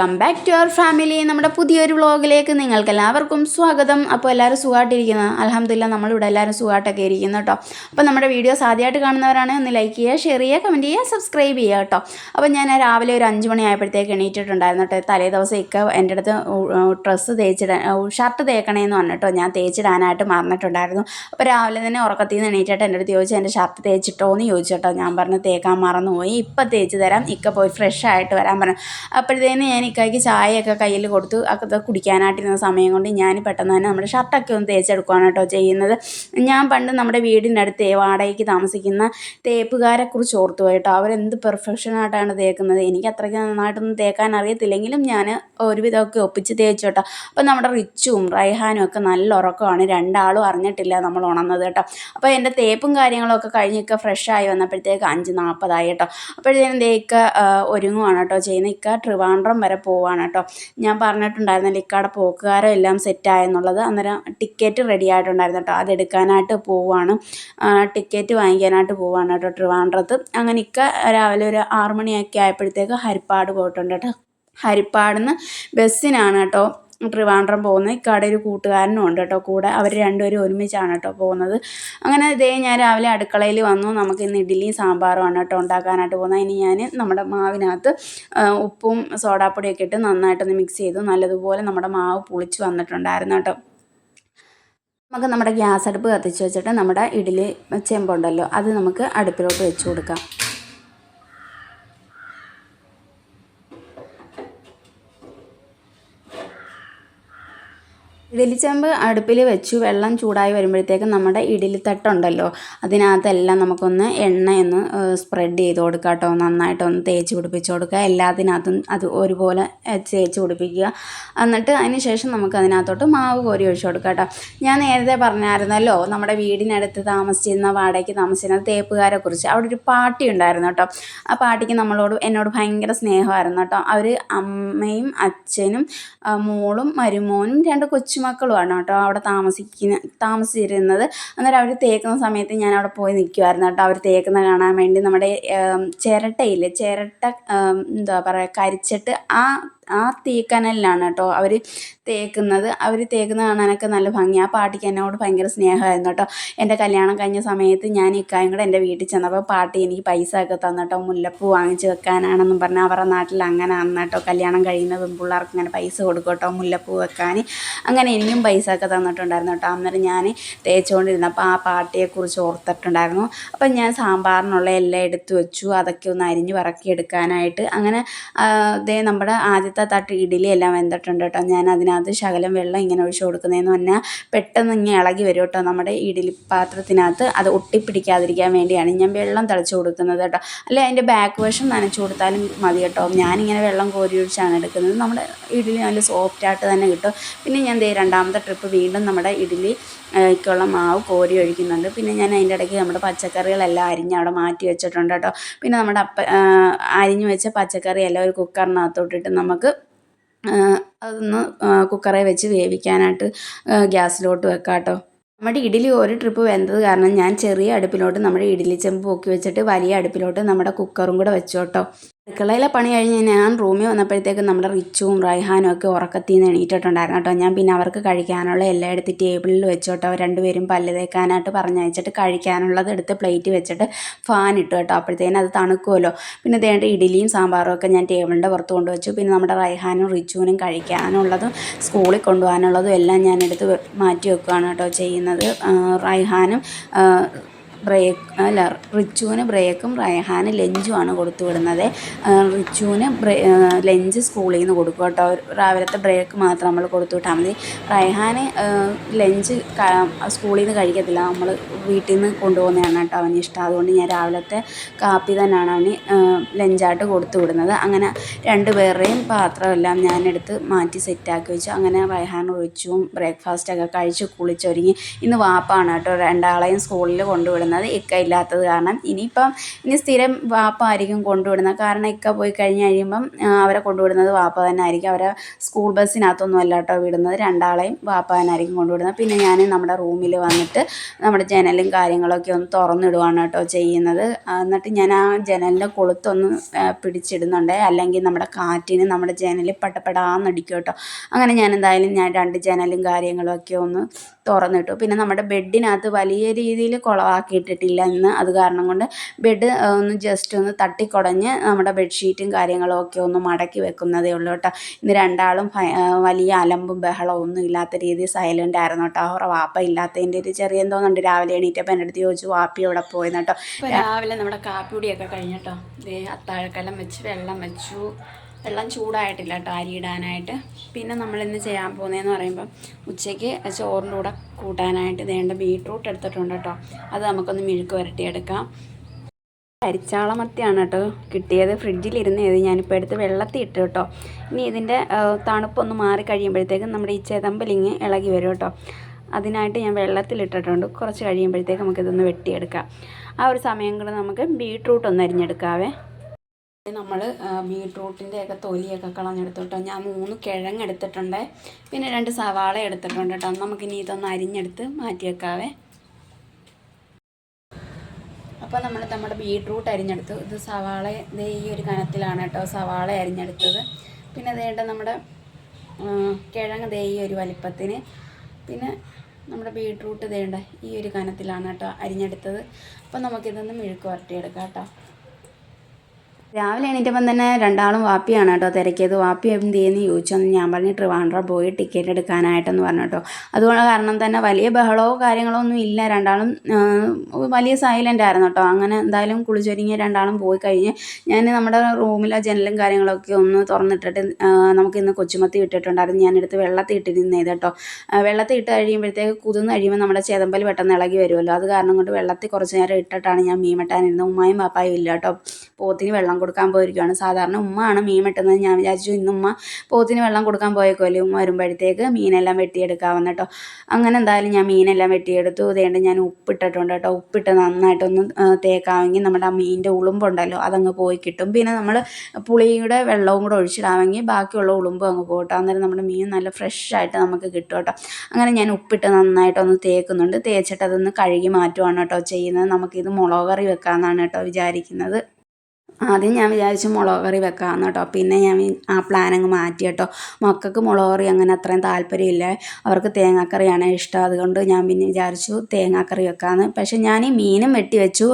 Welcome back to our family നമ്മുടെ പുതിയൊരു വ്ളോഗിലേക്ക് നിങ്ങൾക്ക് എല്ലാവർക്കും സ്വാഗതം. അപ്പോൾ എല്ലാവരും സുഖമായിട്ടിരിക്കുന്നത് അലഹമില്ല നമ്മളിവിടെ എല്ലാവരും സുഖമായിട്ടൊക്കെ ഇരിക്കുന്നു കേട്ടോ. അപ്പോൾ നമ്മുടെ വീഡിയോസ് ആദ്യമായിട്ട് കാണുന്നവരാണ് ഒന്ന് ലൈക്ക് ചെയ്യുക ഷെയർ ചെയ്യുക കമന്റ് ചെയ്യുക സബ്സ്ക്രൈബ് ചെയ്യുക കേട്ടോ. അപ്പോൾ ഞാൻ രാവിലെ ഒരു അഞ്ച് മണി ആയപ്പോഴത്തേക്ക് എണീറ്റിട്ടുണ്ടായിരുന്നു കേട്ടോ. തലേ ദിവസം ഇക്ക എന്റെ അടുത്ത് ഡ്രസ്സ് തേച്ചിടാൻ ഷർട്ട് തേക്കണേന്ന് പറഞ്ഞിട്ടോ ഞാൻ തേച്ചിടാനായിട്ട് മറന്നിട്ടുണ്ടായിരുന്നു. അപ്പോൾ രാവിലെ തന്നെ ഉറക്കത്തിൽ നിന്ന് എണീറ്റിട്ട് എന്റെ അടുത്ത് ചോദിച്ചു എന്റെ ഷർട്ട് തേച്ചിട്ടോ എന്ന് ചോദിച്ചു കേട്ടോ. ഞാൻ പറഞ്ഞു തേക്കാൻ മറന്നുപോയി. ഇപ്പം തേച്ച് തരാം. ഇക്ക പോയി ഫ്രഷ് ആയിട്ട് വരാൻ പറഞ്ഞു. അപ്പോഴത്തേന് ഞാൻ ഇക്കായ്ക്ക് ചായയൊക്കെ കയ്യിൽ കൊടുത്തു അത് കുടിക്കാനായിട്ടിരുന്ന സമയം കൊണ്ട് ഞാൻ പെട്ടെന്ന് തന്നെ നമ്മുടെ ഷർട്ടൊക്കെ ഒന്ന് തേച്ചെടുക്കുകയാണ് കേട്ടോ ചെയ്യുന്നത്. ഞാൻ പണ്ട് നമ്മുടെ വീടിന്റെ അടുത്ത് വാടകയ്ക്ക് താമസിക്കുന്ന തേപ്പുകാരെ കുറിച്ച് ഓർത്തു പോയിട്ടോ അവരെന്ത് പെർഫെക്ഷനായിട്ടാണ് തേക്കുന്നത്? എനിക്ക് അത്രയ്ക്ക് നന്നായിട്ടൊന്നും തേക്കാൻ അറിയത്തില്ലെങ്കിലും ഞാൻ ഒരുവിധമൊക്കെ ഒപ്പിച്ച് തേച്ചു കേട്ടോ. അപ്പം നമ്മുടെ റിച്ചും റൈഹാനും ഒക്കെ നല്ല ഉറക്കമാണ്. രണ്ടാളും അറിഞ്ഞിട്ടില്ല നമ്മൾ ഉണർന്നത് കേട്ടോ. അപ്പോൾ എന്റെ തേപ്പും കാര്യങ്ങളൊക്കെ കഴിഞ്ഞൊക്കെ ഫ്രഷായി വന്നപ്പോഴത്തേക്ക് അഞ്ച് നാൽപ്പതായി കേട്ടോ. അപ്പോഴത്തേനും തേക്ക ഒരുങ്ങുവാണ് കേട്ടോ ചെയ്യുന്നത്. ഇക്ക ട്രിവാൻഡ്രം വരെ പോവാണ് കേട്ടോ ഞാൻ പറഞ്ഞിട്ടുണ്ടായിരുന്നില്ല ഇക്കാടെ പോക്കുകാരോ എല്ലാം സെറ്റായെന്നുള്ളത്. അന്നേരം ടിക്കറ്റ് റെഡി ആയിട്ടുണ്ടായിരുന്നു കേട്ടോ അതെടുക്കാനായിട്ട് പോവാണ്. ടിക്കറ്റ് വാങ്ങിക്കാനായിട്ട് പോവാണ് കേട്ടോ ട്രിവാൻഡ്രത്ത്. അങ്ങനെ ഇക്ക രാവിലെ ഒരു ആറുമണിയൊക്കെ ആയപ്പോഴത്തേക്ക് ഹരിപ്പാട് പോയിട്ടുണ്ട് കേട്ടോ. ഹരിപ്പാടിന്ന് ബസ്സിനാണ് കേട്ടോ ട്രിവാൻഡ്രം പോകുന്നത്. ഇക്കാടെ ഒരു കൂട്ടുകാരനും ഉണ്ട് കേട്ടോ. കൂടെ അവർ രണ്ടുപേരും ഒരുമിച്ചാണ് കേട്ടോ പോകുന്നത്. അങ്ങനെ ഇതേ ഞാൻ രാവിലെ അടുക്കളയിൽ വന്നു. നമുക്ക് ഇന്ന് ഇഡ്ഡലിയും സാമ്പാറുമാണ് കേട്ടോ ഉണ്ടാക്കാനായിട്ട് പോകുന്നത്. ഇനി ഞാൻ നമ്മുടെ മാവിനകത്ത് ഉപ്പും സോഡാപ്പൊടിയൊക്കെ ഇട്ട് നന്നായിട്ടൊന്ന് മിക്സ് ചെയ്തു. നല്ലതുപോലെ നമ്മുടെ മാവ് പുളിച്ച് വന്നിട്ടുണ്ടായിരുന്നു കേട്ടോ. നമുക്ക് നമ്മുടെ ഗ്യാസ് അടുപ്പ് കത്തിച്ച് വെച്ചിട്ട് നമ്മുടെ ഇഡ്ഡലി ചെമ്പുണ്ടല്ലോ അത് നമുക്ക് അടുപ്പിലോട്ട് വെച്ച് കൊടുക്കാം. ഇഡലിച്ചമ്പ് അടുപ്പിൽ വെച്ചു വെള്ളം ചൂടായി വരുമ്പോഴത്തേക്കും നമ്മുടെ ഇഡലിത്തട്ടുണ്ടല്ലോ അതിനകത്തെല്ലാം നമുക്കൊന്ന് എണ്ണയൊന്ന് സ്പ്രെഡ് ചെയ്ത് കൊടുക്കുക കേട്ടോ നന്നായിട്ടൊന്ന് തേച്ച് പിടിപ്പിച്ച് കൊടുക്കുക എല്ലാത്തിനകത്തും അത് ഒരുപോലെ തേച്ച് പിടിപ്പിക്കുക. എന്നിട്ട് അതിന് ശേഷം നമുക്ക് അതിനകത്തോട്ട് മാവ് കോരി ഒഴിച്ചു കൊടുക്കുക കേട്ടോ ഞാൻ നേരത്തെ പറഞ്ഞായിരുന്നല്ലോ നമ്മുടെ വീടിനടുത്ത് താമസിച്ചിരുന്ന വാടകയ്ക്ക് താമസിച്ചിരുന്ന തേപ്പുകാരെ കുറിച്ച് അവിടെ ഒരു പാട്ടി ഉണ്ടായിരുന്നു കേട്ടോ ആ പാട്ടിക്ക് നമ്മളോട് എന്നോട് ഭയങ്കര സ്നേഹമായിരുന്നു കേട്ടോ അവർ അമ്മയും അച്ഛനും മോളും മരുമോനും രണ്ട് കൊച്ചു കൊച്ചുമക്കളുമാണ് കേട്ടോ അവിടെ താമസിക്കുന്ന താമസിച്ചിരുന്നത്. അന്നേരം അവർ തേക്കുന്ന സമയത്ത് ഞാൻ അവിടെ പോയി നിൽക്കുമായിരുന്നു കേട്ടോ. അവർ തേക്കുന്ന കാണാൻ വേണ്ടി നമ്മുടെ ചിരട്ടയില്ലേ? ചിരട്ട എന്താ പറയുക കരിച്ചിട്ട് ആ ആ തീക്കനലിലാണ് കേട്ടോ അവർ തേക്കുന്നത്. അവർ തേക്കുന്നത് കാണാനൊക്കെ നല്ല ഭംഗി. ആ പാട്ടിക്ക് എന്നോട് ഭയങ്കര സ്നേഹമായിരുന്നു കേട്ടോ. എന്റെ കല്യാണം കഴിഞ്ഞ സമയത്ത് ഞാൻ ഇക്കായും കൂടെ എന്റെ വീട്ടിൽ ചെന്നപ്പോൾ പാട്ടി എനിക്ക് പൈസ ഒക്കെ തന്നിട്ടോ മുല്ലപ്പൂ വാങ്ങിച്ച് വെക്കാനാണെന്നും പറഞ്ഞാൽ അവരുടെ നാട്ടിൽ അങ്ങനെ ആണെന്ന് കേട്ടോ. കല്യാണം കഴിയുന്ന പെൺപിള്ളേർക്ക് ഇങ്ങനെ പൈസ കൊടുക്കും കേട്ടോ മുല്ലപ്പൂ വെക്കാൻ. അങ്ങനെ എനിക്കും പൈസ ഒക്കെ തന്നിട്ടുണ്ടായിരുന്നു കേട്ടോ. അന്നേരം ഞാൻ തേച്ചുകൊണ്ടിരുന്നപ്പോൾ ആ പാട്ടിയെക്കുറിച്ച് ഓർത്തിട്ടുണ്ടായിരുന്നു. അപ്പം ഞാൻ സാമ്പാറിനുള്ള എല്ലാം എടുത്തു വെച്ചു. അതൊക്കെ ഒന്ന് അരിഞ്ഞ് പറക്കി എടുക്കാനായിട്ട് അങ്ങനെ ദേ നമ്മുടെ ആദ്യത്തെ തട്ട് ഇഡലി എല്ലാം വെന്തിട്ടുണ്ട് കേട്ടോ. ഞാൻ അതിനകത്ത് ശകലം വെള്ളം ഇങ്ങനെ ഒഴിച്ചു കൊടുക്കുന്നതെന്ന് പറഞ്ഞാൽ പെട്ടെന്ന് ഇങ്ങനെ ഇളകി വരും കേട്ടോ. നമ്മുടെ ഇഡലി പാത്രത്തിനകത്ത് അത് ഒട്ടിപ്പിടിക്കാതിരിക്കാൻ വേണ്ടിയാണ് ഞാൻ വെള്ളം തിളച്ചു കൊടുക്കുന്നത് കേട്ടോ. അല്ലെ അതിന്റെ ബാക്ക് വശം നനച്ചു കൊടുത്താലും മതി കേട്ടോ. ഞാനിങ്ങനെ വെള്ളം കോരി ഒഴിച്ചാണ് എടുക്കുന്നത്. നമ്മുടെ ഇഡലി നല്ല സോഫ്റ്റായിട്ട് തന്നെ കിട്ടും. പിന്നെ ഞാൻ ദേ രണ്ടാമത്തെ ട്രിപ്പ് വീണ്ടും നമ്മുടെ ഇഡലി ക്കുള്ള മാവ് കോരി ഒഴിക്കുന്നുണ്ട്. പിന്നെ ഞാൻ അതിന്റെ ഇടയ്ക്ക് നമ്മുടെ പച്ചക്കറികളെല്ലാം അരിഞ്ഞ് അവിടെ മാറ്റി വെച്ചിട്ടുണ്ട് കേട്ടോ. പിന്നെ നമ്മുടെ അപ്പ അരിഞ്ഞു വെച്ച പച്ചക്കറിയെല്ലാം ഒരു കുക്കറിനകത്തോട്ടിട്ട് നമുക്ക് അതൊന്ന് കുക്കറിൽ വെച്ച് വേവിക്കാനായിട്ട് ഗ്യാസിലോട്ട് വെക്കാം കേട്ടോ നമ്മുടെ ഇഡലി ഒരു ട്രിപ്പ് വെന്തത് കാരണം ഞാൻ ചെറിയ അടുപ്പിലോട്ട് നമ്മുടെ ഇഡലി ചെമ്പ് പൊക്കി വെച്ചിട്ട് വലിയ അടുപ്പിലോട്ട് നമ്മുടെ കുക്കറും കൂടെ വെച്ചോട്ടോ. അടുക്കളയിലെ പണി കഴിഞ്ഞ് ഞാൻ റൂമിൽ വന്നപ്പോഴത്തേക്കും നമ്മുടെ റിച്ചുവും റൈഹാനും ഒക്കെ ഉറക്കത്തിൽ നിന്ന് എണീറ്റിട്ടുണ്ടായിരുന്നു കേട്ടോ. ഞാൻ പിന്നെ അവർക്ക് കഴിക്കാനുള്ള എല്ലാം എടുത്ത് ടേബിളിൽ വെച്ചോട്ടോ. രണ്ടുപേരും പല്ല് തേക്കാനായിട്ട് പറഞ്ഞയച്ചിട്ട് കഴിക്കാനുള്ളത് എടുത്ത് പ്ലേറ്റ് വെച്ചിട്ട് ഫാൻ ഇട്ടു കേട്ടോ. അപ്പോഴത്തേനും അത് തണുക്കുമല്ലോ. പിന്നെ തേണ്ട ഇഡലിയും സാമ്പാറും ഒക്കെ ഞാൻ ടേബിളിന്റെ പുറത്ത് കൊണ്ടുവച്ചു. പിന്നെ നമ്മുടെ റൈഹാനും റിച്ചുവിനും കഴിക്കാനുള്ളതും സ്കൂളിൽ കൊണ്ടുപോകാനുള്ളതും എല്ലാം ഞാൻ എടുത്ത് മാറ്റി വെക്കുകയാണ് കേട്ടോ ചെയ്യുന്നത്. റൈഹാനും ബ്രേക്ക് അല്ല റിച്ചുവിന് ബ്രേക്കും റയഹാന് ലഞ്ചുമാണ് കൊടുത്തു വിടുന്നത്. റിച്ചുവിന് ലഞ്ച് സ്കൂളിൽ നിന്ന് കൊടുക്കും കേട്ടോ. രാവിലത്തെ ബ്രേക്ക് മാത്രം നമ്മൾ കൊടുത്തു വിട്ടാൽ മതി. റയഹാന് ലഞ്ച് സ്കൂളിൽ നിന്ന് കഴിക്കത്തില്ല. നമ്മൾ വീട്ടിൽ നിന്ന് കൊണ്ടുപോകുന്നതാണ് കേട്ടോ അവന് ഇഷ്ടം. അതുകൊണ്ട് ഞാൻ രാവിലത്തെ കാപ്പി തന്നെയാണ് അവന് ലഞ്ചായിട്ട് കൊടുത്തു വിടുന്നത്. അങ്ങനെ രണ്ട് പേരുടെയും പാത്രമെല്ലാം ഞാനെടുത്ത് മാറ്റി സെറ്റാക്കി വെച്ചു. അങ്ങനെ റയഹാൻ ഒഴിച്ചും ബ്രേക്ക്ഫാസ്റ്റൊക്കെ കഴിച്ച് കുളിച്ചൊരുങ്ങി. ഇന്ന് വാപ്പാണ് കേട്ടോ രണ്ടാളെയും സ്കൂളിൽ കൊണ്ടുവിടുന്നത്. കൊണ്ടുവിടുന്നത് ഇക്ക ഇല്ലാത്തത് കാരണം ഇനിയിപ്പം ഇനി സ്ഥിരം വാപ്പ ആയിരിക്കും കൊണ്ടുവിടുന്നത്. കാരണം ഇക്ക പോയി കഴിഞ്ഞ് കഴിയുമ്പം അവരെ കൊണ്ടുവിടുന്നത് വാപ്പ തന്നെ ആയിരിക്കും. അവരെ സ്കൂൾ ബസ്സിനകത്തൊന്നും അല്ല കേട്ടോ വിടുന്നത്. രണ്ടാളെയും വാപ്പ തന്നെ ആയിരിക്കും കൊണ്ടുവിടുന്നത്. പിന്നെ ഞാൻ നമ്മുടെ റൂമിൽ വന്നിട്ട് നമ്മുടെ ജനലും കാര്യങ്ങളൊക്കെ ഒന്ന് തുറന്നിടുവാണ് കേട്ടോ ചെയ്യുന്നത്. എന്നിട്ട് ഞാൻ ആ ജനലിന്റെ കൊളുത്തൊന്ന് പിടിച്ചിടുന്നുണ്ട്. അല്ലെങ്കിൽ നമ്മുടെ കാറ്റിന് നമ്മുടെ ജനലിൽ പട്ടപ്പെടാന്നടിക്കും കേട്ടോ. അങ്ങനെ ഞാൻ എന്തായാലും ഞാൻ രണ്ട് ജനലും കാര്യങ്ങളൊക്കെ ഒന്ന് തുറന്നിട്ടു. പിന്നെ നമ്മുടെ ബെഡിനകത്ത് വലിയ രീതിയിൽ കുളമാക്കിയിട്ടിട്ടില്ല ഇന്ന് അത് കാരണം കൊണ്ട് ബെഡ് ഒന്ന് ജസ്റ്റ് ഒന്ന് തട്ടിക്കുടഞ്ഞ് നമ്മുടെ ബെഡ്ഷീറ്റും കാര്യങ്ങളും ഒക്കെ ഒന്ന് മടക്കി വെക്കുന്നതേ ഉള്ളൂ കേട്ടോ. ഇന്ന് രണ്ടാളും വലിയ അലമ്പും ബഹളവും ഒന്നും ഇല്ലാത്ത രീതിയിൽ സൈലന്റ് ആയിരുന്നു കേട്ടോ. അവരുടെ വാപ്പ ഇല്ലാത്തതിന്റെ ഒരു ചെറിയ എന്തോന്നുണ്ട്. രാവിലെ എണീറ്റപ്പോൾ എന്റെ അടുത്ത് ചോദിച്ചു വാപ്പി അവിടെ പോയെന്ന്? കേട്ടോ. രാവിലെ നമ്മുടെ കാപ്പിപ്പൊടിയൊക്കെ കഴിഞ്ഞിട്ടോ ദേ അത്താഴക്കലം വെച്ച് വെള്ളം വെച്ചു. വെള്ളം ചൂടായിട്ടില്ല കേട്ടോ അരി ഇടാനായിട്ട്. പിന്നെ നമ്മൾ ഇന്ന് ചെയ്യാൻ പോകുന്നതെന്ന് പറയുമ്പം ഉച്ചയ്ക്ക് ചോറിന്റെ കൂടെ കൂട്ടാനായിട്ട് വേണ്ട ബീട്രൂട്ട് എടുത്തിട്ടുണ്ട് കേട്ടോ. അത് നമുക്കൊന്ന് മെഴുക്ക് വരട്ടിയെടുക്കാം. അരിച്ചാളമത്തിയാണ് കേട്ടോ കിട്ടിയത്. ഫ്രിഡ്ജിലിരുന്നത് ഞാനിപ്പോൾ എടുത്ത് വെള്ളത്തിൽ ഇട്ട് കേട്ടോ. ഇനി ഇതിന്റെ തണുപ്പൊന്ന് മാറി കഴിയുമ്പോഴത്തേക്കും നമ്മുടെ ഈ ചെതമ്പലിങ് ഇളകി വരും കേട്ടോ. അതിനായിട്ട് ഞാൻ വെള്ളത്തിലിട്ടിട്ടുണ്ട് കുറച്ച് കഴിയുമ്പോഴത്തേക്ക് നമുക്കിതൊന്ന് വെട്ടിയെടുക്കാം. ആ ഒരു സമയം കൂടെ നമുക്ക് ബീട്രൂട്ട് ഒന്ന് അരിഞ്ഞെടുക്കാവേ. നമ്മൾ ബീട്രൂട്ടിന്റെ ഒക്കെ തൊലിയൊക്കെ കളഞ്ഞെടുത്തോട്ടോ. ഞാൻ മൂന്ന് കിഴങ്ങ് എടുത്തിട്ടുണ്ട് പിന്നെ രണ്ട് സവാള എടുത്തിട്ടുണ്ട് കേട്ടോ നമുക്കിനി ഇതൊന്ന് അരിഞ്ഞെടുത്ത് മാറ്റി വെക്കാവേ അപ്പോൾ നമ്മൾ നമ്മുടെ ബീട്രൂട്ട് അരിഞ്ഞെടുത്തു. ഇത് സവാള ദേ ഈ ഒരു കനത്തിലാണ് കേട്ടോ സവാള അരിഞ്ഞെടുത്തത്. പിന്നെ അതേണ്ട നമ്മുടെ കിഴങ്ങ് ദേ ഈ ഒരു വലിപ്പത്തിന്. പിന്നെ നമ്മുടെ ബീട്രൂട്ട് ഇതേണ്ട ഈ ഒരു കനത്തിലാണ് കേട്ടോ അരിഞ്ഞെടുത്തത്. അപ്പോൾ നമുക്കിതൊന്ന് മെഴുക്ക് വരട്ടിയെടുക്കാം കേട്ടോ രാവിലെ എണീറ്റപ്പം തന്നെ രണ്ടാളും വാപ്പിയാണ് കേട്ടോ തിരക്കിയത്. വാപ്പി എന്ത് ചെയ്യുന്നു? ചോദിച്ചെന്ന് ഞാൻ പറഞ്ഞു ട്രിവാൻഡ്രം പോയി ടിക്കറ്റ് എടുക്കാനായിട്ടെന്ന് പറഞ്ഞു കേട്ടോ. അതുകൊണ്ട് കാരണം തന്നെ വലിയ ബഹളമോ കാര്യങ്ങളോ ഒന്നും ഇല്ല. രണ്ടാളും വലിയ സൈലന്റ് ആയിരുന്നു കേട്ടോ. അങ്ങനെ എന്തായാലും കുളിച്ചൊരുങ്ങി രണ്ടാളും പോയി കഴിഞ്ഞ് ഞാൻ നമ്മുടെ റൂമിലെ ജനലും കാര്യങ്ങളൊക്കെ ഒന്ന് തുറന്നിട്ടിട്ട് നമുക്ക് ഇന്ന് കൊച്ചുമത്തി ഇട്ടിട്ടുണ്ടായിരുന്നു. ഞാനെടുത്ത് വെള്ളത്തിൽ ഇട്ടിരുന്നത് കേട്ടോ. വെള്ളത്തിൽ ഇട്ട് കഴിയുമ്പോഴത്തേക്ക് കുതിർന്ന് കഴിയുമ്പോൾ നമ്മുടെ ചേതമ്പൽ പെട്ടെന്ന് ഇളകി വരുമല്ലോ. അത് കാരണം കൊണ്ട് വെള്ളത്തിൽ കുറച്ച് നേരം ഇട്ടിട്ടാണ് ഞാൻ മീൻ വെട്ടാനിരുന്നത്. ഉമ്മായും പാപ്പായും ഇല്ല കേട്ടോ. പോത്തിന് വെള്ളം കൊടുക്കാൻ പോയിരിക്കുകയാണ് സാധാരണ ഉമ്മയാണ് മീൻ വെട്ടുന്നത്. ഞാൻ വിചാരിച്ചു ഇന്ന് ഉമ്മ പോത്തിന് വെള്ളം കൊടുക്കാൻ പോയേക്കുമല്ലേ ഉമ്മ വരുമ്പോഴത്തേക്ക് മീനെല്ലാം വെട്ടിയെടുക്കാമെന്ന് കേട്ടോ. അങ്ങനെ എന്തായാലും ഞാൻ മീനെല്ലാം വെട്ടിയെടുത്തു. അതുകൊണ്ട് ഞാൻ ഉപ്പിട്ടിട്ടുണ്ട് കേട്ടോ. ഉപ്പിട്ട് നന്നായിട്ടൊന്ന് തേക്കാമെങ്കിൽ നമ്മുടെ ആ മീനിന്റെ ഉളുമ്പുണ്ടല്ലോ അതങ്ങ് പോയി കിട്ടും. പിന്നെ നമ്മൾ പുളിയുടെ വെള്ളവും കൂടെ ഒഴിച്ചിടാമെങ്കിൽ ബാക്കിയുള്ള ഉളുമ്പും അങ്ങ് പോകട്ടോ അന്നേരം നമ്മുടെ മീൻ നല്ല ഫ്രഷായിട്ട് നമുക്ക് കിട്ടും കേട്ടോ. അങ്ങനെ ഞാൻ ഉപ്പിട്ട് നന്നായിട്ടൊന്ന് തേക്കുന്നുണ്ട്. തേച്ചിട്ട് അതൊന്ന് കഴുകി മാറ്റുവാണ് കേട്ടോ ചെയ്യുന്നത്. നമുക്കിത് മുളക് കറി വെക്കാമെന്നാണ് കേട്ടോ വിചാരിക്കുന്നത്. ആദ്യം ഞാൻ വിചാരിച്ചു മുളക് കറി വെക്കാമെന്ന് കേട്ടോ. പിന്നെ ഞാൻ ആ പ്ലാൻ അങ്ങ് മാറ്റി കേട്ടോ. മക്കൾക്ക് മുളക് കറി അങ്ങനെ അത്രയും താല്പര്യമില്ല. അവർക്ക് തേങ്ങാക്കറിയാണ് ഇഷ്ടം. അതുകൊണ്ട് ഞാൻ പിന്നെ വിചാരിച്ചു തേങ്ങാക്കറി വെക്കാമെന്ന് പക്ഷെ ഞാൻ ഈ മീനും വെട്ടി വെച്ചു.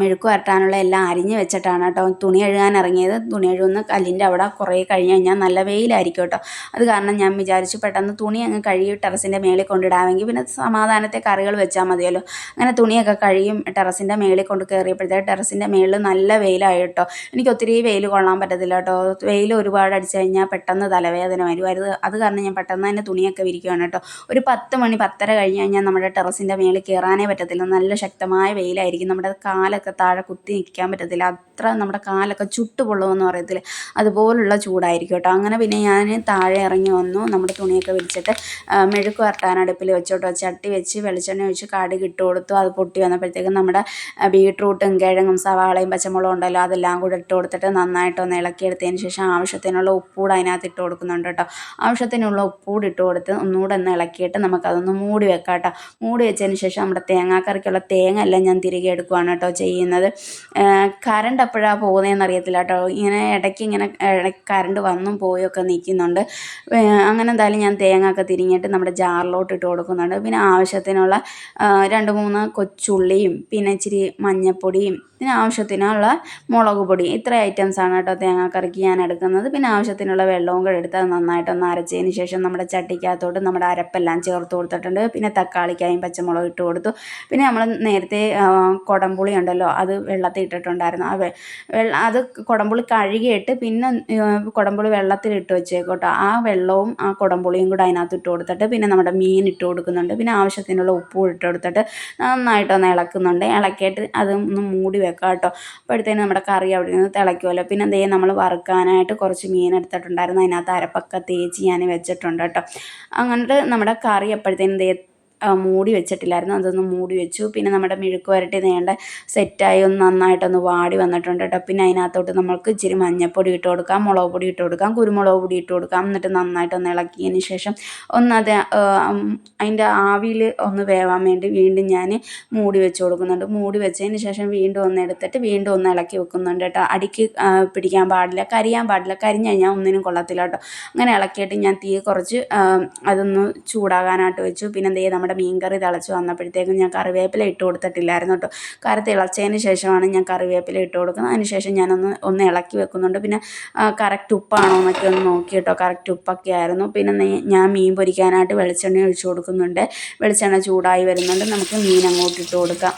മെഴുക്ക് വരട്ടാനുള്ള എല്ലാം അരിഞ്ഞ് വെച്ചിട്ടാണ് കേട്ടോ തുണി എഴുകാൻ ഇറങ്ങിയത്. തുണി കഴുകുന്ന കല്ലിന്റെ അവിടെ കുറേ കഴിഞ്ഞ് കഴിഞ്ഞാൽ നല്ല വെയിലായിരിക്കും കേട്ടോ. അത് കാരണം ഞാൻ വിചാരിച്ചു പെട്ടെന്ന് തുണി അങ്ങ് കഴുകി ടെറസിന്റെ മേളിൽ കൊണ്ടിടാമെങ്കിൽ പിന്നെ സമാധാനത്തെ കറികൾ വെച്ചാൽ മതിയല്ലോ. അങ്ങനെ തുണിയൊക്കെ കഴുകി ടെറസിന്റെ മേളിൽ കൊണ്ട് കയറിയപ്പോഴത്തേക്ക് ടെറസിന്റെ മേളിൽ നല്ല വെയിലായി കേട്ടോ. എനിക്ക് ഒത്തിരി വെയിൽ കൊള്ളാൻ പറ്റത്തില്ല കേട്ടോ. വെയിൽ ഒരുപാട് അടിച്ചു കഴിഞ്ഞാൽ പെട്ടെന്ന് തലവേദന വരും. അത് അത് കാരണം ഞാൻ പെട്ടെന്ന് തന്നെ തുണിയൊക്കെ വിരിക്കുകയാണ് കേട്ടോ. ഒരു പത്ത് മണി പത്തര കഴിഞ്ഞ് കഴിഞ്ഞാൽ നമ്മുടെ ടെറസിന്റെ മേളിൽ കയറാനേ പറ്റത്തില്ല. നല്ല ശക്തമായ വെയിലായിരിക്കും. നമ്മുടെ കാലൊക്കെ താഴെ കുത്തി നിൽക്കാൻ പറ്റത്തില്ല. അത്ര നമ്മുടെ കാലൊക്കെ ചുട്ടുപൊള്ളുമെന്ന് പറയത്തില്ല. അതുപോലുള്ള ചൂടായിരിക്കും കേട്ടോ. അങ്ങനെ പിന്നെ ഞാൻ താഴെ ഇറങ്ങി വന്നു. നമ്മുടെ തുണിയൊക്കെ വിരിച്ചിട്ട് മെഴുക്ക് വരട്ടാൻ അടുപ്പിൽ വെച്ചോട്ടോ ചട്ടി വെച്ച് വെളിച്ചെണ്ണ ഒഴിച്ച് കടുക് ഇട്ട് കൊടുത്തു. അത് പൊട്ടി വന്നപ്പോഴത്തേക്കും നമ്മുടെ ബീട്രൂട്ടും കിഴങ്ങും സവാളയും പച്ചമുളകും ഉണ്ടല്ലോ. അതെല്ലാം കൂടെ ഇട്ട് കൊടുത്തിട്ട് നന്നായിട്ടൊന്ന് ഇളക്കിയെടുത്തതിന് ശേഷം ആവശ്യത്തിനുള്ള ഉപ്പൂടെ അതിനകത്ത് ഇട്ട് കൊടുക്കുന്നുണ്ട് കേട്ടോ. ആവശ്യത്തിനുള്ള ഉപ്പൂടെ ഇട്ട് കൊടുത്ത് ഒന്നുകൂടെ ഒന്ന് ഇളക്കിയിട്ട് നമുക്കതൊന്ന് മൂടി വെക്കാം കേട്ടോ. മൂടി വെച്ചതിന് ശേഷം നമ്മുടെ തേങ്ങാക്കറിക്കുള്ള തേങ്ങ എല്ലാം ഞാൻ തിരികെ എടുക്കുകയാണ് കേട്ടോ ചെയ്യുന്നത്. കറണ്ട് എപ്പോഴാണ് പോകുന്നതെന്ന് അറിയത്തില്ല കേട്ടോ. ഇങ്ങനെ ഇടയ്ക്ക് ഇങ്ങനെ കറണ്ട് വന്നും പോയൊക്കെ നിൽക്കുന്നുണ്ട്. അങ്ങനെ എന്തായാലും ഞാൻ തേങ്ങ ഒക്കെ തിരിഞ്ഞിട്ട് നമ്മുടെ ജാറിലോട്ട് ഇട്ട് കൊടുക്കുന്നുണ്ട്. പിന്നെ ആവശ്യത്തിനുള്ള രണ്ട് മൂന്ന് കൊച്ചുള്ളിയും പിന്നെ ഇച്ചിരി മഞ്ഞൾപ്പൊടിയും പിന്നെ ആവശ്യത്തിനുള്ള മുളക് പൊടി ഇത്ര ഐറ്റംസാണ് കേട്ടോ തേങ്ങാക്കറിക്ക് ഞാൻ എടുക്കുന്നത്. പിന്നെ ആവശ്യത്തിനുള്ള വെള്ളവും കൂടെ എടുത്ത് അത് നന്നായിട്ടൊന്ന് അരച്ചതിന് ശേഷം നമ്മുടെ ചട്ടിക്കകത്തോട്ട് നമ്മുടെ അരപ്പെല്ലാം ചേർത്ത് കൊടുത്തിട്ടുണ്ട്. പിന്നെ തക്കാളിക്കായും പച്ചമുളക് ഇട്ട് കൊടുത്തു. പിന്നെ നമ്മൾ നേരത്തെ കുടംപുളി ഉണ്ടല്ലോ അത് വെള്ളത്തിൽ ഇട്ടിട്ടുണ്ടായിരുന്നു. ആ വെള്ള അത് കുടംപുളി കഴുകിയിട്ട് പിന്നെ കുടംപുളി വെള്ളത്തിൽ ഇട്ട് വെച്ചേക്കോട്ടോ ആ വെള്ളവും ആ കുടംപുളിയും കൂടെ അതിനകത്ത് ഇട്ട് കൊടുത്തിട്ട് പിന്നെ നമ്മുടെ മീൻ ഇട്ട് കൊടുക്കുന്നുണ്ട്. പിന്നെ ആവശ്യത്തിനുള്ള ഉപ്പും ഇട്ട് കൊടുത്തിട്ട് നന്നായിട്ടൊന്ന് ഇളക്കുന്നുണ്ട്. ഇളക്കിയിട്ട് അത് ഒന്ന് മൂടി വെക്കാം കേട്ടോ. അപ്പോഴത്തേനും നമ്മുടെ കറി അവിടെ നിന്ന് തിളയ്ക്കുമല്ലോ. പിന്നെ എന്തേ നമ്മൾ വറുക്കാനായിട്ട് കുറച്ച് മീൻ എടുത്തിട്ടുണ്ടായിരുന്നു. അതിനകത്ത് അരപ്പൊക്കെ തേച്ച് ഞാൻ വെച്ചിട്ടുണ്ട് കേട്ടോ. അങ്ങോട്ട് നമ്മുടെ കറി എപ്പോഴത്തേനും എന്ത് മൂടി വെച്ചിട്ടില്ലായിരുന്നു. അതൊന്ന് മൂടി വെച്ചു. പിന്നെ നമ്മുടെ മെഴുക്ക് വരട്ടി നേണ്ട സെറ്റായി ഒന്ന് നന്നായിട്ടൊന്ന് വാടി വന്നിട്ടുണ്ട് കേട്ടോ. പിന്നെ അതിനകത്തോട്ട് നമ്മൾക്ക് ഇച്ചിരി മഞ്ഞൾപ്പൊടി ഇട്ട് കൊടുക്കാം മുളക് പൊടി ഇട്ട് കൊടുക്കാം കുരുമുളക് പൊടി ഇട്ട് കൊടുക്കാം. എന്നിട്ട് നന്നായിട്ടൊന്ന് ഇളക്കിയതിന് ശേഷം ഒന്ന് അത് അതിന്റെ ആവിയിൽ ഒന്ന് വേവാൻ വേണ്ടി വീണ്ടും ഞാൻ മൂടി വെച്ച് കൊടുക്കുന്നുണ്ട്. മൂടി വെച്ചതിന് ശേഷം വീണ്ടും ഒന്ന് എടുത്തിട്ട് വീണ്ടും ഒന്ന് ഇളക്കി വെക്കുന്നുണ്ട് കേട്ടോ. അടിക്ക് പിടിക്കാൻ പാടില്ല കരിയാൻ പാടില്ല. കരിഞ്ഞ് കഴിഞ്ഞാൽ ഒന്നിനും കൊള്ളത്തില്ല കേട്ടോ. അങ്ങനെ ഇളക്കിയിട്ട് ഞാൻ തീ കുറച്ച് അതൊന്ന് ചൂടാകാനായിട്ട് വെച്ചു. പിന്നെ എന്തേ നമ്മുടെ മീൻകറി തിളച്ച് വന്നപ്പോഴത്തേക്കും ഞാൻ കറിവേപ്പില ഇട്ട് കൊടുത്തിട്ടില്ലായിരുന്നു കേട്ടോ. കറി തിളച്ചതിന് ശേഷമാണ് ഞാൻ കറിവേപ്പില ഇട്ട് കൊടുക്കുന്നത്. അതിന് ശേഷം ഞാനൊന്ന് ഒന്ന് ഇളക്കി വെക്കുന്നുണ്ട്. പിന്നെ കറക്റ്റ് ഉപ്പാണോ എന്നൊക്കെ ഒന്ന് നോക്കി കേട്ടോ. കറക്റ്റ് ഉപ്പൊക്കെ ആയിരുന്നു. പിന്നെ ഞാൻ മീൻ പൊരിക്കാനായിട്ട് വെളിച്ചെണ്ണ ഒഴിച്ചു കൊടുക്കുന്നുണ്ട്. വെളിച്ചെണ്ണ ചൂടായി വരുന്നുണ്ട്. നമുക്ക് മീൻ അങ്ങോട്ട് ഇട്ട് കൊടുക്കാം.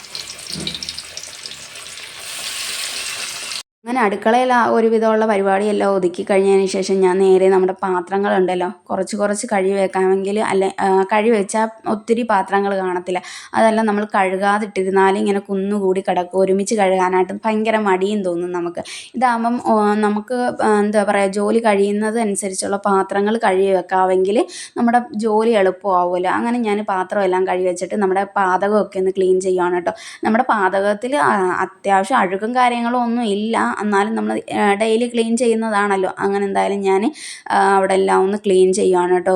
അങ്ങനെ അടുക്കളയിൽ ആ ഒരുവിധമുള്ള പരിപാടിയെല്ലാം ഒതുക്കി കഴിഞ്ഞതിന് ശേഷം ഞാൻ നേരെ നമ്മുടെ പാത്രങ്ങളുണ്ടല്ലോ കുറച്ച് കുറച്ച് കഴുകി വെക്കാമെങ്കിൽ അല്ലെ കഴുകി വെച്ചാൽ ഒത്തിരി പാത്രങ്ങൾ കാണത്തില്ല. അതെല്ലാം നമ്മൾ കഴുകാതിട്ടിരുന്നാൽ ഇങ്ങനെ കുന്നുകൂടി കിടക്കും. ഒരുമിച്ച് കഴുകാനായിട്ട് ഭയങ്കര മടിയും തോന്നും നമുക്ക്. ഇതാകുമ്പം നമുക്ക് എന്താ പറയുക ജോലി കഴിയുന്നത് അനുസരിച്ചുള്ള പാത്രങ്ങൾ കഴുകി വെക്കാമെങ്കിൽ നമ്മുടെ ജോലി എളുപ്പമാവുമല്ലോ. അങ്ങനെ ഞാൻ പാത്രമെല്ലാം കഴുകി വെച്ചിട്ട് നമ്മുടെ പാതകമൊക്കെ ഒന്ന് ക്ലീൻ ചെയ്യുകയാണ് കേട്ടോ. നമ്മുടെ പാതകത്തിൽ അത്യാവശ്യം അഴുക്കും കാര്യങ്ങളും ഒന്നും ഇല്ല. എന്നാലും നമ്മൾ ഡെയിലി ക്ലീൻ ചെയ്യുന്നതാണല്ലോ. അങ്ങനെ എന്തായാലും ഞാൻ അവിടെ എല്ലാം ഒന്ന് ക്ലീൻ ചെയ്യുവാണ് കേട്ടോ.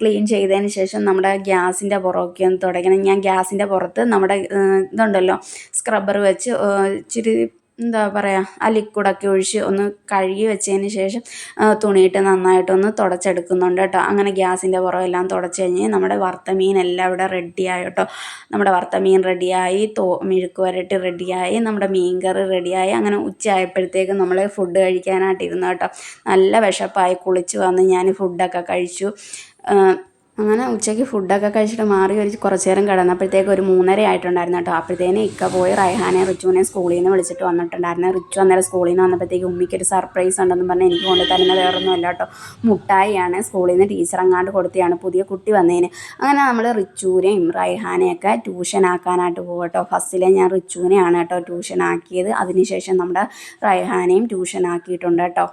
ക്ലീൻ ചെയ്തതിന് ശേഷം നമ്മുടെ ഗ്യാസിന്റെ പുറമൊക്കെ ഒന്ന് തുടയ്ക്കണം. ഞാൻ ഗ്യാസിന്റെ പുറത്ത് നമ്മുടെ ഇതുണ്ടല്ലോ സ്ക്രബ്ബർ വെച്ച് ഇച്ചിരി എന്താ പറയുക ആ ലിക്വിഡൊക്കെ ഒഴിച്ച് ഒന്ന് കഴുകി വെച്ചതിന് ശേഷം തുണിയിട്ട് നന്നായിട്ടൊന്ന് തുടച്ചെടുക്കുന്നുണ്ട് കേട്ടോ. അങ്ങനെ ഗ്യാസിന്റെ പുറമെല്ലാം തുടച്ച് കഴിഞ്ഞ് നമ്മുടെ വറുത്ത മീനെല്ലാം ഇവിടെ റെഡിയായി കേട്ടോ. നമ്മുടെ വറുത്ത മീൻ റെഡിയായി തോ മെഴുക്ക് വരട്ടി റെഡിയായി നമ്മുടെ മീൻ കറി റെഡിയായി അങ്ങനെ ഉച്ചയായപ്പോഴത്തേക്കും നമ്മൾ ഫുഡ് കഴിക്കാനായിട്ടിരുന്നു കേട്ടോ. നല്ല വിശപ്പായി കുളിച്ച് വന്ന് ഞാൻ ഫുഡൊക്കെ കഴിച്ചു. അങ്ങനെ ഉച്ചയ്ക്ക് ഫുഡൊക്കെ കഴിച്ചിട്ട് മാറി ഒരു കുറച്ച് നേരം കിടന്നപ്പോഴത്തേക്ക് ഒരു മൂന്നര ആയിട്ടുണ്ടായിരുന്നു കേട്ടോ. അപ്പോഴത്തേന് ഇക്ക പോയി റൈഹാനെ റിച്ചുവിനെ സ്കൂളിൽ നിന്ന് വിളിച്ചിട്ട് വന്നിട്ടുണ്ടായിരുന്നു. റിച്ചു അന്നേരം സ്കൂളിൽ നിന്ന് വന്നപ്പോഴത്തേക്ക് ഉമ്മിക്കൊരു സർപ്രൈസ് ഉണ്ടെന്ന് പറഞ്ഞ് എനിക്ക് കൊണ്ട് തരുന്ന വേറൊന്നും അല്ല കേട്ടോ. മുട്ടായിയാണ് സ്കൂളിൽ നിന്ന് ടീച്ചർ അങ്ങാണ്ട് കൊടുത്തതാണ്. പുതിയ കുട്ടി വന്നതിന് അങ്ങനെ നമ്മൾ റിച്ചുവിനെയും റൈഹാനെയൊക്കെ ട്യൂഷൻ ആക്കാനായിട്ട് പോകും കേട്ടോ. ഫസ്റ്റിലെ ഞാൻ റിച്ചുവിനെയാണ് കേട്ടോ ട്യൂഷൻ ആക്കിയത്. അതിനുശേഷം നമ്മുടെ റൈഹാനെയും ട്യൂഷൻ ആക്കിയിട്ടുണ്ട് കേട്ടോ.